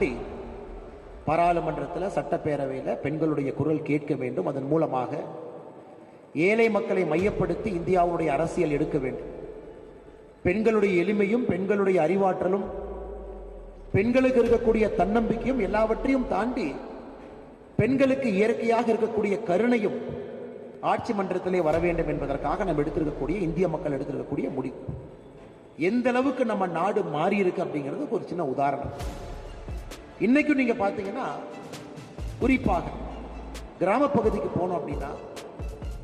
தாண்டி பாராளுமன்றத்தில் சட்டப்பேரவையில் பெண்களுடைய குரல் கேட்க வேண்டும். அதன் மூலமாக ஏழை மக்களை மையப்படுத்தி இந்தியாவுடைய அரசியல் எடுக்க வேண்டும். பெண்களுடைய எளிமையும் பெண்களுடைய அறிவாற்றலும் பெண்களுக்கு இருக்கக்கூடிய தன்னம்பிக்கையும் எல்லாவற்றையும் தாண்டி பெண்களுக்கு இயற்கையாக இருக்கக்கூடிய கருணையும் ஆட்சி மன்றத்திலே வர வேண்டும் என்பதற்காக நம்ம எடுத்திருக்கக்கூடிய இந்திய மக்கள் எடுத்திருக்கக்கூடிய முடிவு. எந்த அளவுக்கு நம்ம நாடு மாறி இருக்கு அப்படிங்கிறது ஒரு சின்ன உதாரணம். இன்னைக்கும் நீங்கள் பார்த்தீங்கன்னா குறிப்பாக கிராமப்பகுதிக்கு போனோம் அப்படின்னா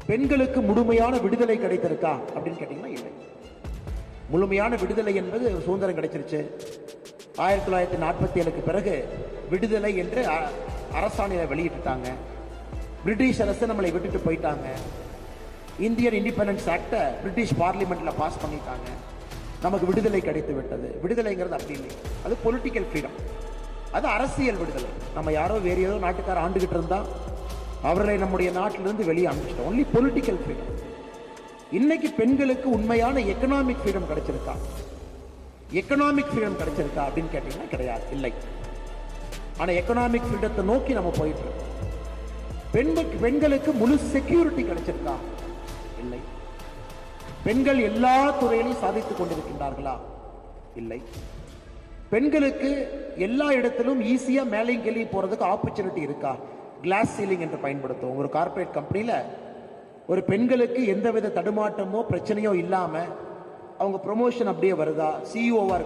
பெண்களுக்கு முழுமையான விடுதலை கிடைத்திருக்கா அப்படின்னு கேட்டிங்கன்னா இல்லை. முழுமையான விடுதலை என்பது சுதந்திரம் கிடைச்சிருச்சு. ஆயிரத்தி தொள்ளாயிரத்தி நாற்பத்தி ஏழுக்கு பிறகு விடுதலை என்று அ- அரசாணையை வெளியிட்டுட்டாங்க. பிரிட்டிஷ் அரசு நம்மளை விட்டுட்டு போயிட்டாங்க. இந்தியன் இண்டிபெண்டன்ஸ் ஆக்டை பிரிட்டிஷ் பார்லிமெண்ட்டில் பாஸ் பண்ணிட்டாங்க. நமக்கு விடுதலை கிடைத்து விட்டது விடுதலைங்கிறது அப்படி இல்லை. அது பொலிட்டிக்கல் ஃப்ரீடம் அது அரசியல் விடுதலை. நம்ம யாரோ வேறு ஏதோ நாட்டுக்கார ஆண்டுகிட்டு இருந்தா அவர்களை நம்முடைய நாட்டிலிருந்து வெளியே அனுப்பிச்சிட்டோம். ஒன்லி பொலிட்டிக்கல் ஃப்ரீடம் இன்னைக்கு பெண்களுக்கு உண்மையான எக்கனாமிக் ஃப்ரீடம் கிடைச்சிருக்கா? எக்கனாமிக் ஃப்ரீடம் கிடைச்சிருக்கா அப்படின்னு கேட்டீங்கன்னா கிடையாது. இல்லை. ஆனால் எக்கனாமிக் ஃப்ரீடத்தை நோக்கி நம்ம போயிட்டு இருக்கோம் பெண்களுக்கு பெண்களுக்கு முழு செக்யூரிட்டி கிடைச்சிருக்கா? இல்லை. பெண்கள் எல்லா துறையிலும் சாதித்துக் கொண்டிருக்கின்றார்களா? இல்லை. பெண்களுக்கு எல்லா இடத்திலும் ஈஸியா மேலையும் கீழே போறதுக்கு ஆப்பர்ச்சுனிட்டி இருக்கா? கிளாஸ் சீலிங் என்று பயன்படுத்துவோம். ஒரு கார்ப்பரேட் கம்பெனியில் ஒரு பெண்களுக்கு எந்தவித தடுமாற்றமோ பிரச்சனையோ இல்லாம அவங்க ப்ரொமோஷன் அப்படியே வருதா? சிஇஓவாக